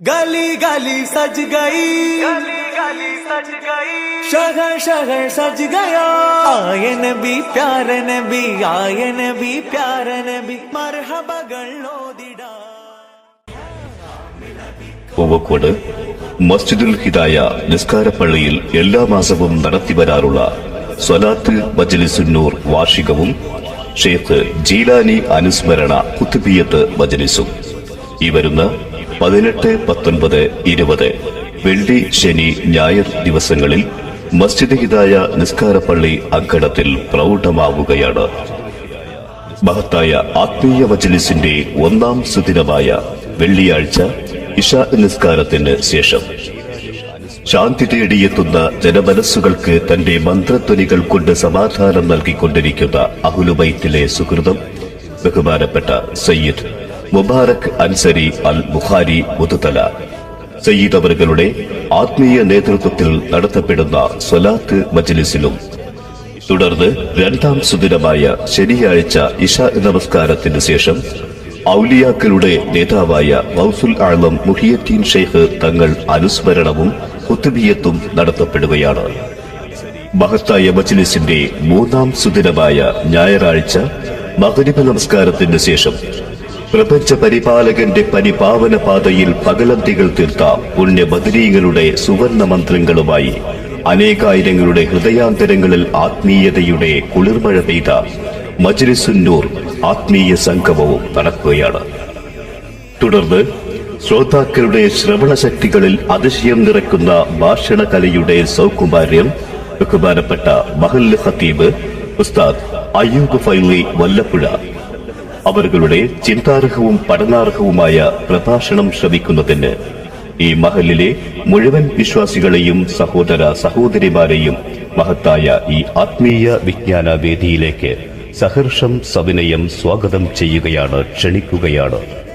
गली गली सज गई। गली गली सज गई। शहर शहर सज गया। आये नबी प्यार नबी आये नबी प्यार नबी। മർഹബ ഗള്ളോദിടാ പൂവക്കോട് മസ്ജിദുൽ ഹിദായ നിസ്കാരപ്പള്ളിയിൽ എല്ലാ മാസവും നടത്തിവരാറുള്ള സ്വലാത്ത് മജ്ലിസുന്നൂർ വാർഷികവും ഷെയ്ഖ് ജീലാനി അനുസ്മരണ കുത്തുബിയത്ത് മജ്ലിസും. ഈ വരുന്ന പതിനെട്ട് പത്തൊൻപത് ഇരുപത്. വെള്ളി ശനി ഞായർ ദിവസങ്ങളിൽ മസ്ജിദ് ഹിദായ നിസ്കാരപ്പള്ളി അക്കടത്തിൽ പ്രൗഢമാവുകയാണ്. മഹത്തായ ആത്മീയ മജ്ലിസിന്റെ ഒന്നാം സുദിനമായ വെള്ളിയാഴ്ച ഇഷ നിസ്കാരത്തിന് ശേഷം. ശാന്തി തേടിയെത്തുന്ന ജനമനസ്സുകൾക്ക് തന്റെ മന്ത്രധ്വനികൾ കൊണ്ട് സമാധാനം നൽകിക്കൊണ്ടിരിക്കുന്ന അഹുലുബൈത്തിലെ സുഹൃതം ബഹുമാനപ്പെട്ട സയ്യിദ് മുബാറക് അൻസരി അൽ ബുഖാരി മുതുതല. സയ്യിദ് അവറുകളുടെ ആത്മീയ നേതൃത്വത്തിൽ നടത്തപ്പെടുന്ന സ്വലാത്ത് മജ്ലിസിലും. തുടർന്ന് രണ്ടാം സുദിനമായ ശനിയാഴ്ച ഇഷ നമസ്കാരത്തിന് ശേഷം ഔലിയാക്കളുടെ നേതാവായ മൗസുൽ ആളം മുഹിയദ്ദീൻ ഷെയ്ഖ് തങ്ങൾ അനുസ്മരണവും കുത്തുബിയത്തും നടത്തപ്പെടുകയാണ്. മഹത്തായ മജ്ലിസിന്റെ മൂന്നാം സുദിനമായ ഞായറാഴ്ച മകരിപ നമസ്കാരത്തിന് ശേഷം പ്രപഞ്ച പരിപാലകന്റെ പരിപാവന പാതയിൽ തീർത്ത പുണ്യ ബദരീങ്ങളുടെ സുവർണ മന്ത്രങ്ങളുമായി അനേകായിരങ്ങളുടെ ഹൃദയാന്തരങ്ങളിൽ ആത്മീയതയുടെ കുളിർമഴ പെയ്ത മജ്ലിസുന്നൂർ ആത്മീയ സംഗമവും നടക്കുകയാണ്. തുടർന്ന് ശ്രോതാക്കളുടെ ശ്രവണ ശക്തികളിൽ അതിശയം നിറക്കുന്ന ഭാഷണകലയുടെ സൗകുമാര്യം ബഹുമാനപ്പെട്ട മഹല്ല് ഖത്തീബ് ഉസ്താദ് അയ്യൂബ് ഫൈലി വല്ലപ്പുഴ അവരുടെ ചിന്താർഹവും പഠനാർഹവുമായ പ്രഭാഷണം ശ്രവിക്കുന്നതിന് ഈ മഹലിലെ മുഴുവൻ വിശ്വാസികളെയും സഹോദര സഹോദരിമാരെയും മഹത്തായ ഈ ആത്മീയ വിജ്ഞാന വേദിയിലേക്ക് സഹർഷം സവിനയം സ്വാഗതം ചെയ്യുകയാണ് ക്ഷണിക്കുകയാണ്.